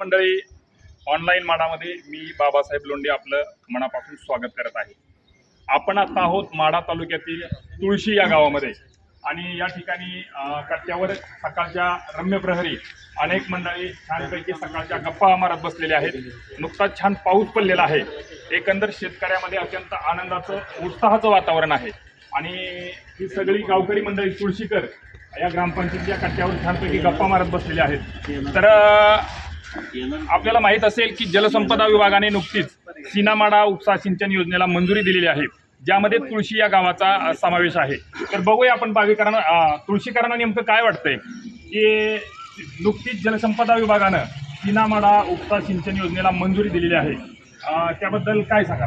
मंडळी ऑनलाईन माडामध्ये मी बाबासाहेब लोंढे आपलं मनापासून स्वागत करत आहे. आपण आता आहोत माडा तालुक्यातील तुळशी या गावामध्ये. आणि या ठिकाणी कट्ट्यावर सकाळच्या रम्य प्रहरी अनेक मंडळी छानपैकी सकाळच्या गप्पा मारत बसलेले आहेत. नुकताच छान पाऊस पडलेला आहे. एकंदर शेतकऱ्यामध्ये अत्यंत आनंदाचं उत्साहाचं वातावरण आहे. आणि ही सगळी गावकरी मंडळी तुळशीकर या ग्रामपंचायतीच्या कट्ट्यावर छानपैकी गप्पा मारत बसलेले आहेत. तर आपल्याला माहीत असेल की जलसंपदा विभागाने नुकतीच सीनामाडा उपसा सिंचन योजनेला मंजुरी दिलेली आहे ज्यामध्ये तुळशी या गावाचा समावेश आहे. तर बघूया आपण बावीकरांना तुळशीकरांना नेमकं काय वाटतंय? की नुकतीच जलसंपदा विभागानं सीनामाडा उपसा सिंचन योजनेला मंजुरी दिलेली आहे. त्याबद्दल काय सांगा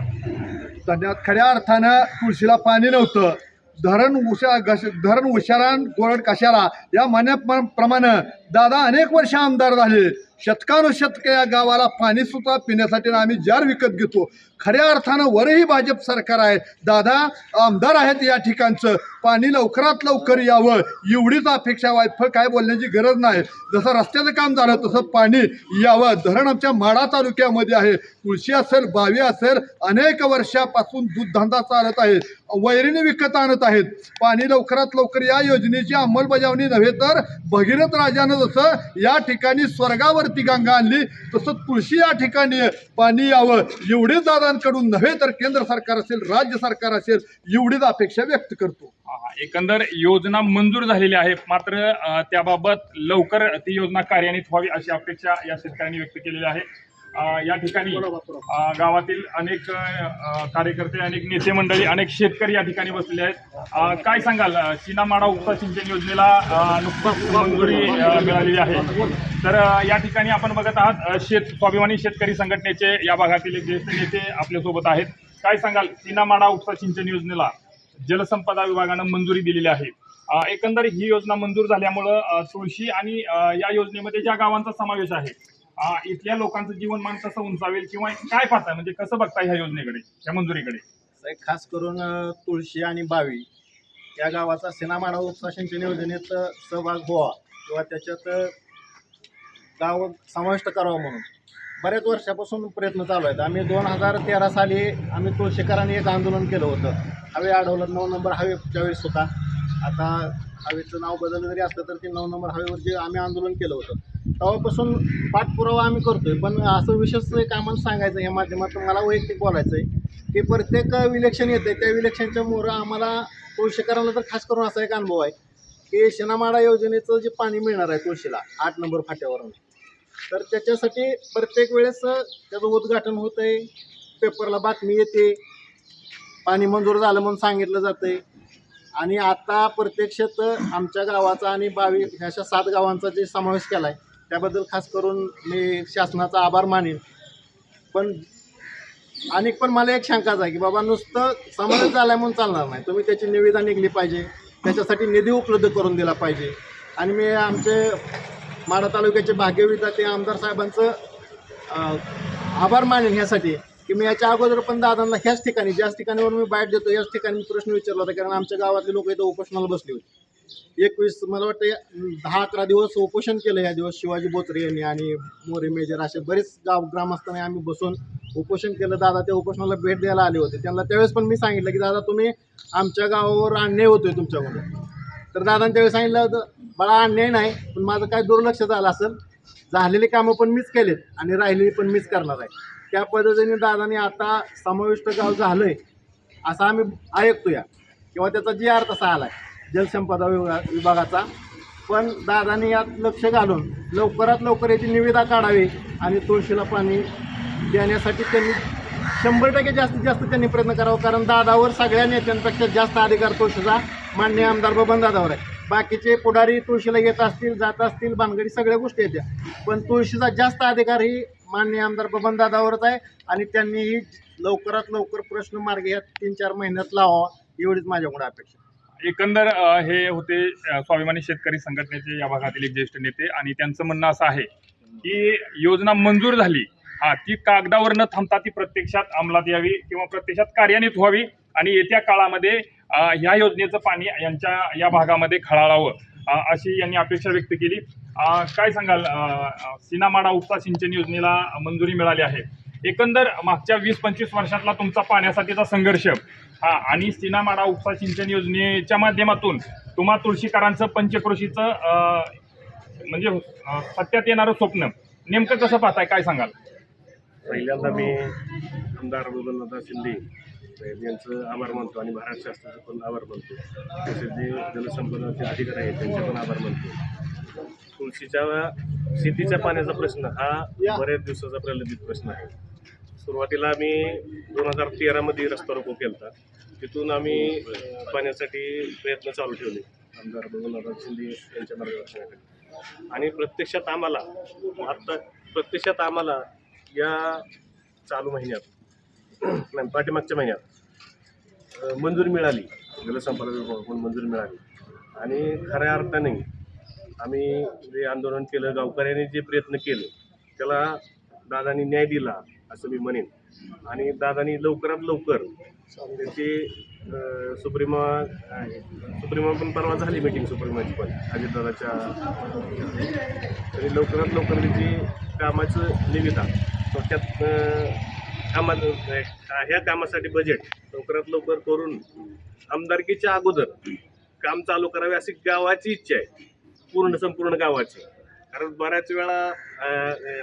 धन्यवाद. खऱ्या अर्थानं तुळशीला पाणी नव्हतं. धरण उशा घश धरण उशारान गोरड कशाला? या म्हणण्याप्रमाणे दादा अनेक वर्ष आमदार झाले. शतकानुशतक या गावाला पाणी सुद्धा पिण्यासाठी आम्ही जार विकत घेतो. खऱ्या अर्थानं वरही भाजप सरकार आहे. दादा आमदार आहेत या ठिकाणचं. पाणी लवकरात लवकर यावं. एवढीच अपेक्षा वायफ काय बोलण्याची गरज नाही. जसं रस्त्याचं काम झालं तसं पाणी यावं. धरण आमच्या माडा तालुक्यामध्ये आहे. तुळशी असेल बावी असेल अनेक वर्षापासून दूधधंदा चालत आहे. वैरीने विकत आणत आहेत. पाणी लवकरात लवकर या योजनेची अंमलबजावणी नव्हे तर भगीरथ राजानं जसं या ठिकाणी स्वर्गावरती गंगा आणली तसं तुळशी या ठिकाणी पाणी यावं. एवढीच दादांकडून नव्हे तर केंद्र सरकार असेल राज्य सरकार असेल एवढीच अपेक्षा व्यक्त करतो. एकंदर योजना मंजूर झालेली आहे. मात्र त्याबाबत लवकर ती योजना कार्यान्वित व्हावी अशी अपेक्षा या शेतकऱ्यांनी व्यक्त केलेली आहे. या ठिकाणी गावातील अनेक कार्यकर्ते अनेक नेते मंडळी अनेक शेतकरी या ठिकाणी बसलेले आहेत. काय सांगाल? सीनामाडा उपसा सिंचन योजनेला नुकतंच मंजुरी मिळालेली आहे. तर या ठिकाणी आपण बघत आहात शेत स्वाभिमानी शेतकरी संघटनेचे या भागातील ज्येष्ठ नेते आपल्यासोबत आहेत. काय सांगाल? सीनामाडा उपसा सिंचन योजनेला जलसंपदा विभागानं मंजुरी दिलेली आहे. अ, एकंदर ही योजना मंजूर झाल्यामुळं तुळशी आणि या योजनेमध्ये ज्या गावांचा समावेश आहे इथल्या लोकांचं जीवनमान कसं उंचावेल किंवा काय पाहता म्हणजे कसं बघताय ह्या योजनेकडे या मंजुरीकडे? साहेब, खास करून अ, तुळशी आणि बावी या गावाचा सेनामाडा उपसा सिंचन योजनेत अ, सहभाग व्हावा किंवा त्याच्यात अ, गाव समाविष्ट करावं म्हणून. बऱ्याच वर्षापासून प्रयत्न चालू आहेत. आम्ही दोन हजार तेरा साली आम्ही तुळशीकरांनी एक आंदोलन केलं होतं. हवे अडवलं नऊ नंबर हवेच्या वेळेस होता. आता हवेचं नाव बदललं जरी असलं तर ते नऊ नंबर हवेवर जे आम्ही आंदोलन केलं होतं. तेव्हापासून पाठपुरावा आम्ही करतोय. पण असं विशेष एक आम्हाला सांगायचं या माध्यमातून मला वैयक्तिक बोलायचं आहे की प्रत्येक विलक्षण येतं आहे त्या विलेक्शनच्या मोरं आम्हाला तुळशीकरांना तर खास करून असा एक अनुभव आहे की शेणामाडा योजनेचं जे पाणी मिळणार आहे तुळशीला आठ नंबर फाट्यावरून तर त्याच्यासाठी प्रत्येक वेळेस त्याचं उद्घाटन होतं आहे पेपरला बातमी येते पाणी मंजूर झालं म्हणून सांगितलं जातं आहे आणि आता प्रत्यक्षात आमच्या गावाचा आणि बावी अशा सात गावांचा जे समावेश केला आहे त्याबद्दल खास करून मी शासनाचा आभार मानेन. पण आणि पण मला एक शंकाच आहे की बाबा नुसतं समावेश झाला म्हणून चालणार नाही. तुम्ही त्याची निविदा निघली पाहिजे. त्याच्यासाठी निधी उपलब्ध करून दिला पाहिजे. आणि मी आमचे माढा तालुक्याचे भाग्यविधाते आमदार साहेबांचं आभार मानेन ह्यासाठी की मी याच्या अगोदर पण दादांना ह्याच ठिकाणी ज्याच ठिकाणीवर मी बाईट देतो याच ठिकाणी मी प्रश्न विचारला होता. कारण आमच्या गावातले लोक इथं उपोषणाला बसले होते. एकवीस मला वाटतं दहा अकरा दिवस उपोषण केलं या दिवस शिवाजी बोत्रे यांनी आणि मोरे मेजर असे बरेच गाव ग्रामस्थांनी आम्ही बसून उपोषण केलं. दादा त्या उपोषणाला भेट द्यायला आले होते. त्यांना त्यावेळेस पण मी सांगितलं की दादा तुम्ही आमच्या गावावर अन्याय होतोय तुमच्याकडून तर दादांनी त्यावेळेस सांगितलं होतं बाळा अन्याय नाही पण माझं काय दुर्लक्ष झालं असेल झालेली कामं पण मीच केलेत आणि राहिलेली पण मीच करणार आहे. त्या पद्धतीने दादाने आता समाविष्ट गाव झालंय असं आम्ही ऐकतो या किंवा त्याचा जी आर आला आलाय. जलसंपदा विभागा विभागाचा. पण दादाने यात लक्ष घालून लवकरात लवकर याची निविदा काढावी आणि तुळशीला पाणी देण्यासाठी त्यांनी शंभर टक्के जास्तीत जास्त त्यांनी प्रयत्न करावा कारण दादावर सगळ्या नेत्यांपेक्षा जास्त अधिकार तुळशीचा मान्य आमदार बबन दादावर आहे. बाकीचे पुढारी तुळशीला येत असतील जात असतील भानगडी सगळ्या गोष्टी येत्या पण तुळशीचा जास्त अधिकार ही मान्य आमदार बबन दादावरच आहे आणि त्यांनीही लवकरात लवकर प्रश्न मार्ग या तीन चार महिन्यात लावावा एवढीच माझ्याकडे अपेक्षा एकंदर अ, हे होते अ, स्वाभिमानी शेतकरी संघटनेचे या भागातील एक ज्येष्ठ नेते आणि त्यांचं म्हणणं असं आहे की योजना मंजूर झाली हा ती कागदावर न थांबता ती प्रत्यक्षात अंमलात यावी किंवा प्रत्यक्षात कार्यान्वित व्हावी आणि येत्या काळामध्ये अ, ह्या योजनेचं पाणी यांच्या या भागामध्ये खळाळावं अ, अशी यांनी अपेक्षा व्यक्त केली. अ, काय सांगाल अ, अ, सीनामाडा उपसा सिंचन योजनेला मंजुरी मिळाली आहे? एकंदर मागच्या वीस पंचवीस वर्षातला तुमचा पाण्यासाठीचा संघर्ष. हा आणि सीनामाडा उपसा सिंचन योजनेच्या माध्यमातून तुम्हा तुळशीकरांचं पंचक्रोशीचं म्हणजे सत्यात येणारं स्वप्न. नेमकं कसं पाहताय? काय सांगाल? पहिल्यांदा मी आमदार बबनदादा शिंदे यांचं आभार मानतो आणि महाराष्ट्र शासनाचं पण आभार मानतो. तसेच जे जलसंपदाचे अधिकारी आहेत त्यांचे पण आभार मानतो. तुळशीच्या शेतीच्या पाण्याचा प्रश्न हा बऱ्याच दिवसाचा प्रलंबित प्रश्न आहे. सुरुवातीला आम्ही दोन हजार तेरामध्ये रस्ता रोको केला तिथून आम्ही पाण्यासाठी प्रयत्न चालू ठेवले. आमदार बबनदादा शिंदे यांच्या मार्गदर्शनाखाली. आणि प्रत्यक्षात आम्हाला आत्ता प्रत्यक्षात आम्हाला या चालू महिन्यात नाही, पाठीमागच्या महिन्यात मंजुरी मिळाली. जलसंपदा विभागाकडून मंजुरी मिळाली. आणि खऱ्या अर्थाने आम्ही जे आंदोलन केलं गावकऱ्यांनी जे प्रयत्न केले त्याला दादांनी न्याय दिला. असं मी म्हणेन. आणि दादानी लवकरात लवकर त्यांची सुप्रिमा सुप्रीमा आहे. सुप्रीमा पण परवा झाली मीटिंग सुप्रीमाची पण अजितदादाच्या तरी लवकरात लवकर त्याची कामाचं निविदा. थोडक्यात कामात कामा ह्या कामासाठी बजेट लवकरात लवकर करून आमदारकीच्या अगोदर काम चालू करावे अशी गावाची इच्छा आहे. पूर्ण संपूर्ण गावाची. कारण बऱ्याच वेळा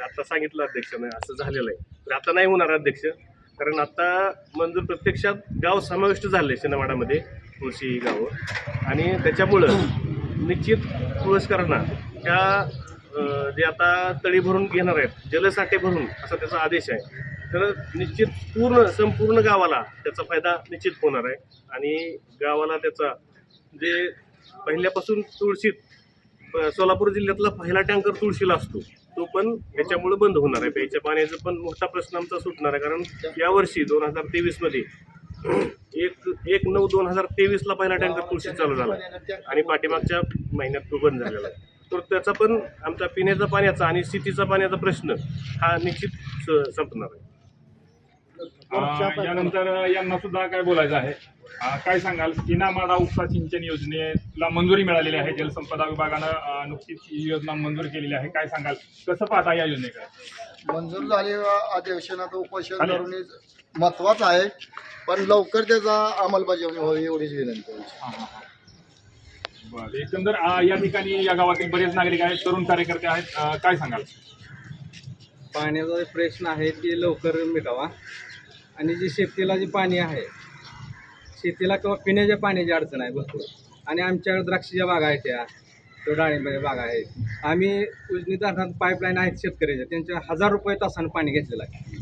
आता सांगितलं अध्यक्षाने असं झालेलं आहे. तर आता नाही होणार अध्यक्ष. कारण आता मंजूर प्रत्यक्षात गाव समाविष्ट झाले शिनावाडामध्ये तुळशी ही गावं. आणि त्याच्यामुळं निश्चित तुळसकरांना त्या जे आता तळी भरून घेणार आहेत जलसाठे भरून असा त्याचा आदेश आहे. तर निश्चित पूर्ण संपूर्ण गावाला त्याचा फायदा निश्चित होणार आहे. आणि गावाला त्याचा जे पहिल्यापासून तुळशीत सोलापूर जिल्ह्यातला पहिला टँकर तुळशीला असतो. तो पण याच्यामुळे बंद होणार आहे. प्यायच्या पाण्याचा पण मोठा प्रश्न आमचा सुटणार आहे. कारण यावर्षी दोन हजार तेवीसमध्ये एक एक नऊ दोन हजार तेवीसला पहिला टँकर तुळशी चालू झाला. आणि पाठीमागच्या महिन्यात तो बंद झालेला आहे. तर त्याचा पण आमचा पिण्याचा पाण्याचा आणि शेतीचा पाण्याचा प्रश्न हा निश्चित स- संपणार आहे. अ, यानंतर यांना सुद्धा काय बोलायचं आहे? अ, काय सांगाल? सीनामाडा उपसा सिंचन योजनेला मंजुरी मिळालेली आहे. जलसंपदा विभागानं अ, नुकतीच ही योजना मंजूर केलेली आहे. काय सांगाल? कसं पाहता या योजनेकडे? मंजूर झालेल्या अधिवेशनाचं उपोषण. करून महत्वाचं आहे. पण लवकर त्याचा अंमलबजावणी व्हावी एवढीच विनंती आहे. बरं. एकंदर अ, या ठिकाणी या गावातील बरेच नागरिक आहेत तरुण कार्यकर्ते आहेत. अ, काय सांगाल? पाण्याचा जो प्रश्न आहे ते लवकर मिटावा. आणि जे शेतीला जे पाणी आहे शेतीला किंवा पिण्याच्या पाण्याची अडचण आहे भरपूर. आणि आमच्याकडे द्राक्षीच्या बागा आहेत त्या किंवा डाळिंबाच्या बागा आहेत. आम्ही उजनी धरणात पाईपलाईन आहेत शेतकऱ्याच्या त्यांच्या हजार रुपये तासानं पाणी घेतलेलं आहे.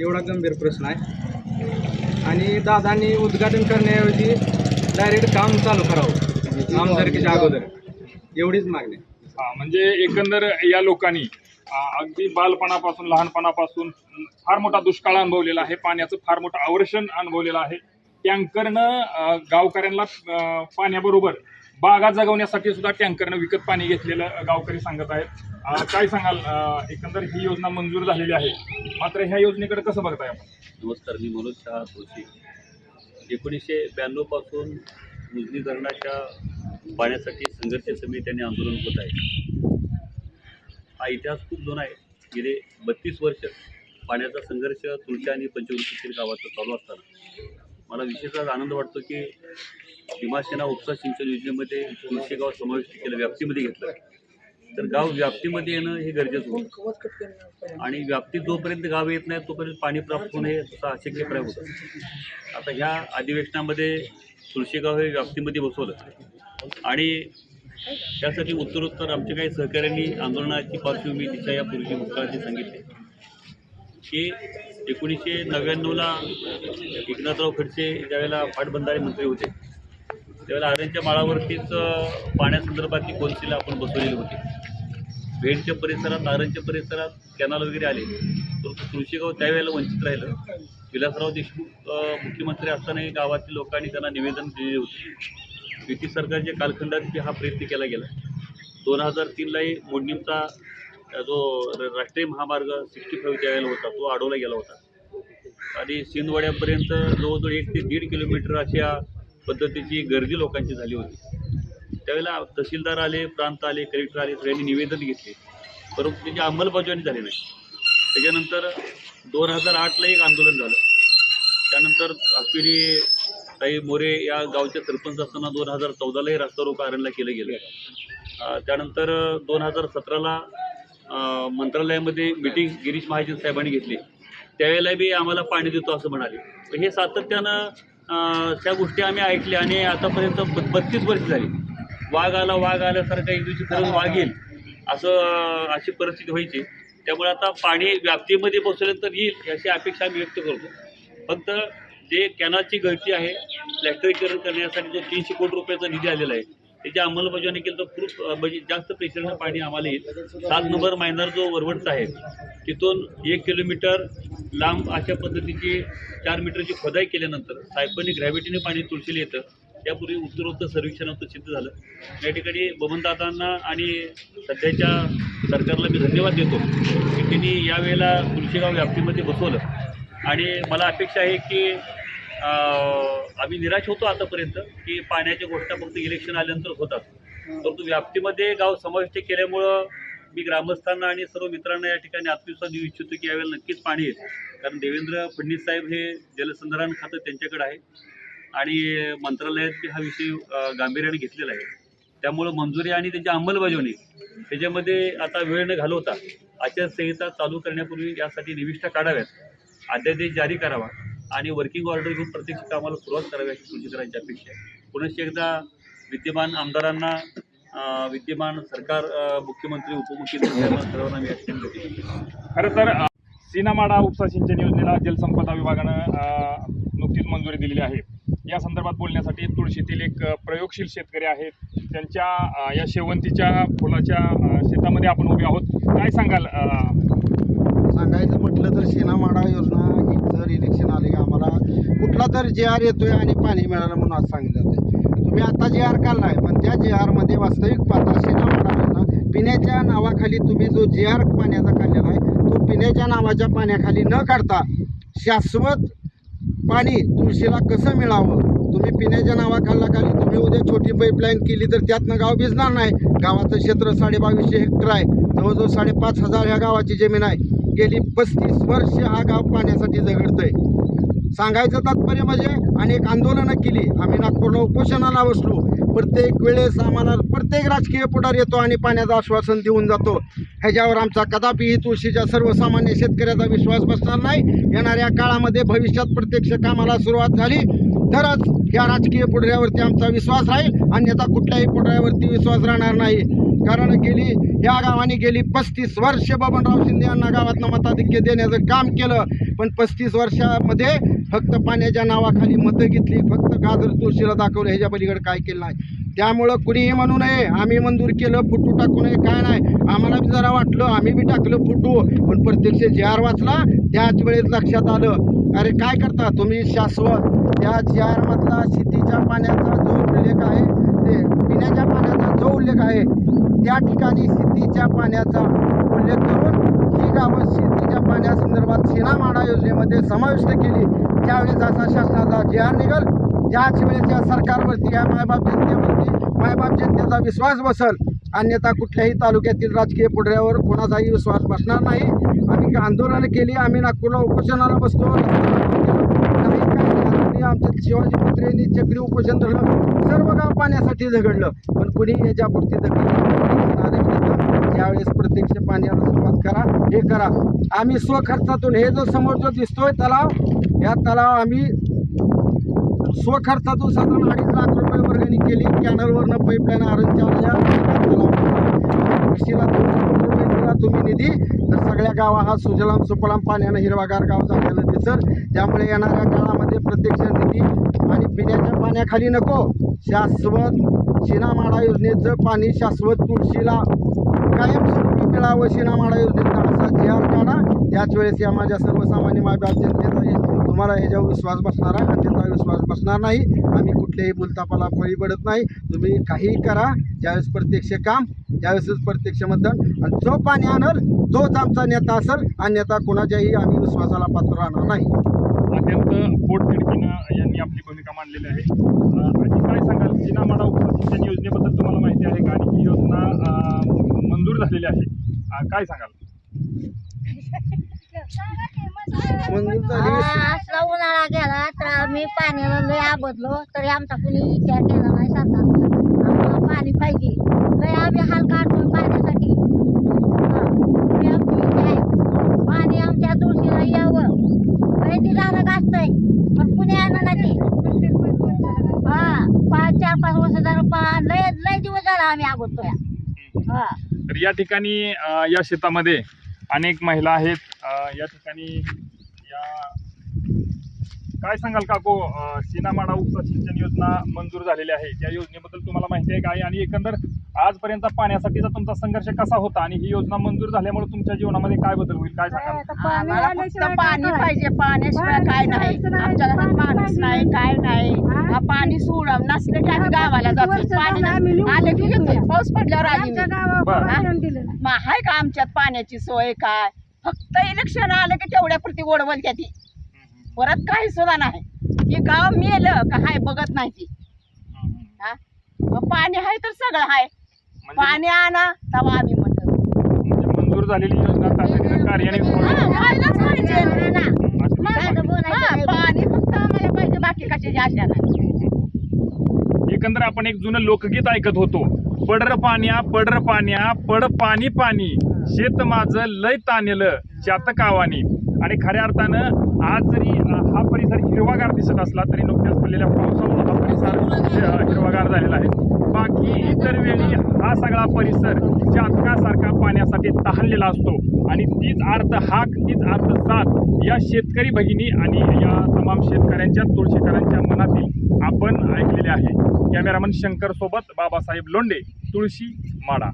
एवढा गंभीर प्रश्न आहे. आणि दादांनी उद्घाटन करण्याऐवजी डायरेक्ट काम चालू करावं आमदारकीच्या अगोदर. एवढीच मागणी. हा, म्हणजे एकंदर या लोकांनी अगदी बालपणापासून लहानपणापासून फार मोठा दुष्काळ अनुभवलेला आहे. पाण्याचं फार मोठं आवर्षण अनुभवलेलं आहे. टँकरनं गावकऱ्यांना पाण्याबरोबर बागा जगवण्यासाठी सुद्धा टँकरनं विकत पाणी घेतलेलं गावकरी सांगत आहेत. काय सांगाल? एकंदर ही योजना मंजूर झालेली आहे. मात्र ह्या योजनेकडे कसं बघताय आपण? नमस्कार मी मनोज शहा जोशी. एकोणीसशे ब्याण्णवपासून उजनी धरणाच्या पाण्यासाठी संघर्ष समित्याने आंदोलन होत आहे. हा इतिहास खूप जुना आहे. गेले बत्तीस वर्ष पाण्याचा संघर्ष तुळशी आणि पंचवृत्तीतील गावाचा चालू असताना. मला विशेषतः आनंद वाटतो की भीमासेना उपसा सिंचन योजनेमध्ये तुळशी गाव समाविष्ट केलं व्याप्तीमध्ये घेतलं. तर गाव व्याप्तीमध्ये येणं हे गरजेचं होतं. आणि व्याप्तीत जोपर्यंत गाव येत नाही तोपर्यंत पाणी प्राप्त होणे हे तसं अशक्यप्राय होतं. आता ह्या अधिवेशनामध्ये तुळशीगाव हे व्याप्तीमध्ये बसवलं. आणि त्यासाठी उत्तरोत्तर आमच्या काही सहकाऱ्यांनी आंदोलनाची पार्श्वभूमी या यापूर्वी मुख्यमंत्री सांगितले. की एकोणीसशे नव्याण्णवला एकनाथराव खडसे ज्यावेळेला पाटबंधारे मंत्री होते त्यावेळेला आर्यांच्या माळावरतीच पाण्यासंदर्भातली कौन्सिल आपण बसवलेली होती. भेडच्या परिसरात आरणच्या परिसरात कॅनल वगैरे आले परंतु तुळशीगाव त्यावेळेला वंचित राहिलं. विलासराव देशमुख मुख्यमंत्री असतानाही गावातील लोकांनी त्यांना निवेदन दिले होते. ब्रिटिश सरकारच्या कालखंडात हा प्रयत्न केला गेला. दोन हजार तीनलाही मोडणीमचा जो राष्ट्रीय महामार्ग सिक्स्टी फाईव्ह वेळेला होता तो अडवला गेला होता. आणि सिंदवाड्यापर्यंत जवळजवळ एक ते दीड किलोमीटर अशा पद्धतीची गर्दी लोकांची झाली होती. त्यावेळेला तहसीलदार आले प्रांत आले कलेक्टर आले सगळ्यांनी निवेदन घेतले. परंतु त्याची अंमलबजावणी झाली नाही. त्याच्यानंतर दोन हजार आठला एक आंदोलन झालं. त्यानंतर अखेरी ताई मोरे या गावचे सरपंच असताना दोन हजार चौदालाही रस्ता रोको आरणला केलं गेलं. त्यानंतर दोन हजार सतराला मंत्रालयामध्ये मिटिंग गिरीश महाजन साहेबांनी घेतली. त्यावेळेला बी आम्हाला पाणी देतो असं म्हणाले. तर हे सातत्यानं त्या गोष्टी आम्ही ऐकल्या आणि आतापर्यंत ब- बत्तीस वर्ष झाली. वाघ आला वाघ आल्यासारखा एक दिवशी खरंच वाघ येईल असं अशी परिस्थिती व्हायची. त्यामुळे आता पाणी व्याप्तीमध्ये पोचल्यानंतर येईल अशी अपेक्षा आम्ही व्यक्त करतो. फक्त जे कॅनलची गळती आहे प्लॅस्टरीकरण करण्यासाठी जो तीनशे कोटी रुपयाचा निधी आलेला आहे त्याची अंमलबजावणी केली तर खूप म्हणजे जास्त प्रेशरनं पाणी आम्हाला येईल. सात नंबर मायनर जो वरवडचा आहे तिथून एक किलोमीटर लांब अशा पद्धतीची चार मीटरची खोदाई केल्यानंतर सायपनी ग्रॅव्हिटीने पाणी तुळशीला येतं. त्यापूर्वी उत्तरोत्तर सर्वेक्षण आमचं सिद्ध झालं. या ठिकाणी बबनदादांना आणि सध्याच्या सरकारला मी धन्यवाद देतो की त्यांनी यावेळेला तुळशीगाव व्याप्तीमध्ये बसवलं. आणि मला अपेक्षा आहे की आम्ही निराश होतो आतापर्यंत की पाण्याच्या गोष्टी फक्त इलेक्शन आल्यानंतर होतात. परंतु व्याप्तीमध्ये गाव समाविष्ट केल्यामुळं मी ग्रामस्थांना आणि सर्व मित्रांना या ठिकाणी आत्मविश्वास देऊ इच्छितो की यावेळेला नक्कीच पाणी येईल. कारण देवेंद्र फडणवीस साहेब हे जलसंधारण खातं त्यांच्याकडे आहे आणि मंत्रालयात हा विषय गांभीर्याने घेतलेला आहे. त्यामुळं मंजुरी आणि त्यांची अंमलबजावणी त्याच्यामध्ये आता वेळ न घालवता आचारसंहिता चालू करण्यापूर्वी यासाठी निविष्ठा काढाव्यात. अध्यादेश जारी करावा. आणि वर्किंग ऑर्डर घेऊन प्रत्यक्ष कामाला सुरुवात करावी अशी तुळशीकरांची अपेक्षा आहे. पुनश्च एकदा विद्यमान आमदारांना विद्यमान सरकार मुख्यमंत्री उपमुख्यमंत्री सर्वांना मी खरं तर अ, सीनामाडा उपसा सिंचन योजनेला जलसंपदा विभागानं नुकतीच मंजुरी दिलेली आहे. या संदर्भात बोलण्यासाठी तुळशीतील एक प्रयोगशील शेतकरी आहेत. त्यांच्या या शेवंतीच्या फुलाच्या शेतामध्ये आपण उभे आहोत. काय सांगाल सांगायचं म्हटलं तर शेणामाडा योजना ही जर इलेक्शन आले की आम्हाला कुठला तर जे आर येतोय आणि पाणी मिळालं म्हणून आज सांगितलं जाते तुम्ही आता जे आर काढला आहे पण त्या जे आरमध्ये वास्तविक पाहता शेणामाडा योजना पिण्याच्या नावाखाली तुम्ही जो जे आर पाण्याचा काढलेला आहे तो पिण्याच्या नावाच्या पाण्याखाली न काढता शाश्वत पाणी तुळशीला कसं मिळावं? तुम्ही पिण्याच्या नावाखाला खाली तुम्ही उद्या छोटी पाईपलाईन केली तर त्यातनं गाव भिजणार नाही. गावाचं क्षेत्र साडेबावीसशे हेक्टर आहे. जवळजवळ साडेपाच हजार ह्या गावाची जमीन आहे. गेली पस्तीस वर्ष हा गाव पाण्यासाठी झगडतंय. सांगायचं तात्पर्य म्हणजे अनेक आंदोलनं केली. आम्ही नागपूरला उपोषणाला बसलो. प्रत्येक वेळेस आम्हाला प्रत्येक राजकीय पुढार येतो आणि पाण्याचं आश्वासन देऊन जातो. ह्याच्यावर आमचा कदापिही तुळशीच्या सर्वसामान्य शेतकऱ्याचा विश्वास बसणार नाही. येणाऱ्या काळामध्ये भविष्यात प्रत्यक्ष कामाला सुरुवात झाली. तरच या राजकीय पुढऱ्यावरती आमचा विश्वास राहील अन्यथा कुठल्याही पुढऱ्यावरती विश्वास राहणार नाही. कारण गेली या गावाने गेली पस्तीस वर्ष बबनराव शिंदे यांना गावातनं मताधिक्य देण्याचं काम केलं. पण पस्तीस वर्षामध्ये फक्त पाण्याच्या नावाखाली मतं घेतली फक्त गाजर तुळशीला दाखवलं ह्याच्या पलीकडे काय केलं नाही. त्यामुळं कुणीही म्हणू नये आम्ही मंजूर केलं फुटू टाकू नये काय नाही. आम्हाला बी जरा वाटलं आम्ही बी टाकलं फुटू. पण प्रत्यक्ष जे आर वाचला त्याच वेळेस लक्षात आलं. अरे काय करता तुम्ही शाश्वत? त्या जे आरमधला शेतीच्या पाण्याचा जो उल्लेख आहे ते पिण्याच्या पाण्याचा जो उल्लेख आहे त्या ठिकाणी शेतीच्या पाण्याचा उल्लेख करून ही गावं शेतीच्या पाण्यासंदर्भात सीनामाडा योजनेमध्ये समाविष्ट केली. त्यावेळेस असा शासनाचा जे आर निघल ज्याच वेळेस या सरकारवरती या मायबाप जनतेवरती मायबाप जनतेचा विश्वास बसल अन्यथा कुठल्याही तालुक्यातील राजकीय पुढऱ्यावर कोणाचाही विश्वास बसणार नाही. आम्ही आंदोलनं केली आम्ही नागपूरला उपोषणाला बसतो आमच्या शिवाजी पुत्रेंनी चक्री उपोषण धरलं सर्व गाव पाण्यासाठी झगडलं. पण कुणी याच्यापुरती त्यावेळेस प्रत्यक्ष पाण्याला सुरुवात करा. हे करा. आम्ही स्वखर्चातून हे जो समोर जो दिसतोय तलाव या तलाव आम्ही स्वखर्चातून साधारण अडीच लाख रुपये वर्गणी केली. कॅनलवरनं पाईपलाईन आरणच्या रुपये तुम्ही निधी. तर सगळ्या गावा हा सुजलाम सुफलाम पाण्यानं हिरवागार गाव झालेलं दिसत त्यामुळे येणाऱ्या काळामध्ये प्रत्यक्ष निधी आणि पिण्याच्या पाण्याखाली नको. शाश्वत शिनामाडा योजनेचं पाणी शाश्वत तुळशीला कायमस्वरूपी मिळावं शिनामाडा योजनेचा असा जी आर काढा. त्याच वेळेस या माझ्या सर्वसामान्य मायबाप जनतेचा हे- तुम्हाला ह्याच्यावर विश्वास बसणार आहे अन्यथा विश्वास बसणार नाही. आम्ही कुठल्याही बोलतापाला बळी पडत नाही. तुम्ही काहीही करा ज्यावेळेस प्रत्यक्ष काम त्यावेळेसच प्रत्यक्ष मतदान. आणि जो पाणी आणल तोच आमचा नेता असेल अन्यथा कोणाच्याही आम्ही विश्वासाला पात्र राहणार नाही. अत्यंत पोटतिडकीनं यांनी आपली भूमिका मांडलेली आहे. आणि काय सांगाल? जिना माडा उपसिंचन योजनेबद्दल तुम्हाला माहिती आहे का? आणि ही योजना मंजूर झालेली आहे. काय सांगाल? मंजूर झाली हा, असला उन्हाळा गेला तर आम्ही पाण्याला लय आबदलो तरी आमचा कुणी विचार केला नाही सरकारनं आम्हाला पाणी पाहिजे लय आम्ही हाल काढतोय पाण्यासाठी हा, ही आमची इच्छा आहे पाणी आमच्या तुळशीला यावं. लय दिलानं गाजतंय. पण कुणी आणलं नाही हा पाच चार पाच वर्ष झालं पा लय लय दिवस झाला आम्ही आबदतोय हा. तर या ठिकाणी अ, या शेतामध्ये अनेक महिला आहेत. या ठिकाणी काय सांगाल काको? अ, सीनामाडा उपसा सिंचन योजना मंजूर झालेली आहे. त्या योजनेबद्दल तुम्हाला माहिती आहे काय आणि एकंदर आजपर्यंत पाण्यासाठीचा तुमचा संघर्ष कसा होता? आणि ही योजना मंजूर झाल्यामुळे तुमच्या जीवनामध्ये काय बदल होईल? काय सांगाल? आम्हाला फक्त पाणी पाहिजे. पाण्याशिवाय काय नाही. आमच्या घरात माणूस नाही. काय नाही. हा? पाणी सोड. नसले की आम्ही गावाला जातो पाणी आले की पाऊस पडल्यावर आली. मग आहे का आमच्यात पाण्याची सोय काय? फक्त इलेक्शन आलं की तेवढ्यापुरती गोडवल त्या ती. परत काही सुद्धा नाही. हे गाव मेलं का हाय बघत नाही ती. हा? मग पाणी आहे तर सगळं आहे म्हणजे पाणी आणा तेव्हा आम्ही म्हणतो. म्हणजे मंजूर झालेली योजना तातडीनं कार्यान्वित हा, व्हावी. व्हायलाच पाहिजे असं काय तर बोलायचं हा, नाही. पाणी फक्त आम्हाला पाहिजे बाकी कशाची आशा नाही. एकंदर आपण एक जुनं लोकगीत ऐकत होतो. पडर पाण्या पडर पाण्या पड पाणी पाणी. शेत माझं लय तानेलं चात कावानी. आणि खऱ्या अर्थानं आज जरी हा परिसर हिरवागार दिसत असला तरी नुकत्याच पडलेल्या पावसामुळे हा परिसर हिरवागार झालेला आहे. बाकी इतर वेळी हा सगळा परिसर चातकासारखा पाण्यासाठी तहानलेला असतो. आणि तीच अर्थ हाक तीच अर्थ साथ या शेतकरी भगिनी आणि या तमाम शेतकऱ्यांच्या तुळशीकरांच्या मनातील आपण ऐकलेले आहे. कॅमेरामन शंकर सोबत बाबासाहेब लोंडे तुळशी माडा.